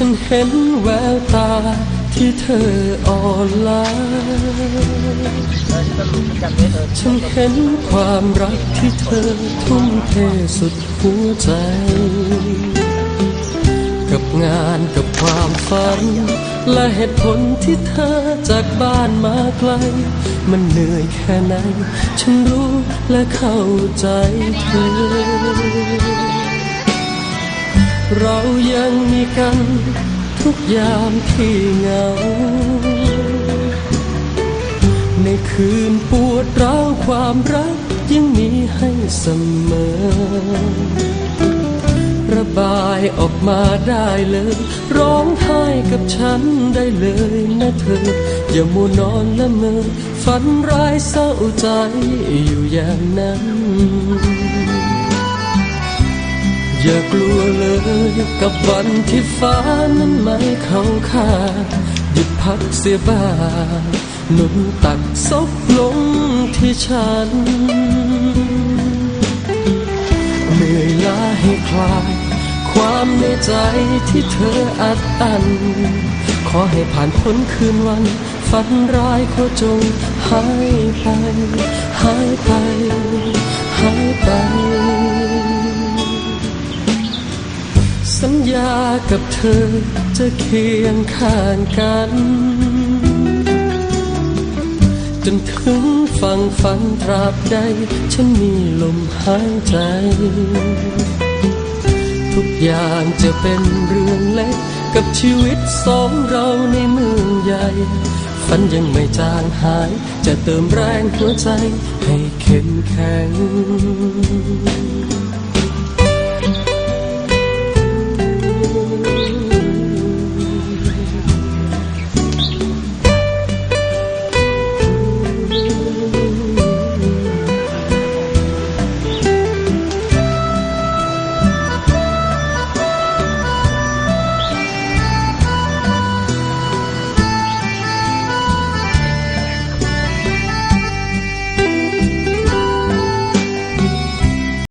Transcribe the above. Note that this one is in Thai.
ฉันเห็นแววตาที่เธออ่อนล้าฉันเห็นความรักที่เธอทุ่มเทสุดหัวใจ กับงานกับความฝัน และเหตุผลที่เธอจากบ้านมาไกล มันเหนื่อยแค่ไหน ฉันรู้และเข้าใจเธอ เรายังมีกันทุกยามที่เหงา ในคืนปวดร้าวความรักยังมีให้เสมอ ระบายออกมาได้เลย ร้องไห้กับฉันได้เลยนะเธอ อย่ามัวนอนละเมอฝันร้ายเศร้าใจอยู่อย่างนั้น อย่ากลัวเลยกับวันที่ฟ้านั้นไม่เข้าข้างหยุดพักเสียบ้างหนุนตักซบลงที่ฉันเหนื่อยล้าให้คลาย ความในใจที่เธออัดอันขอให้ผ่านพ้นคืนวัน ฝันร้ายก็จงหายไปหายไป สัญญากับเธอจะเคียงข้างกัน จนถึงฝั่งฝันตราบใด ฉันมีลมหายใจ ทุกอย่างจะเป็นเรื่องเล็กกับชีวิตสองเราในเมืองใหญ่ ฝันยังไม่จางหาย จะเติมแรงหัวใจให้เข้มแข็ง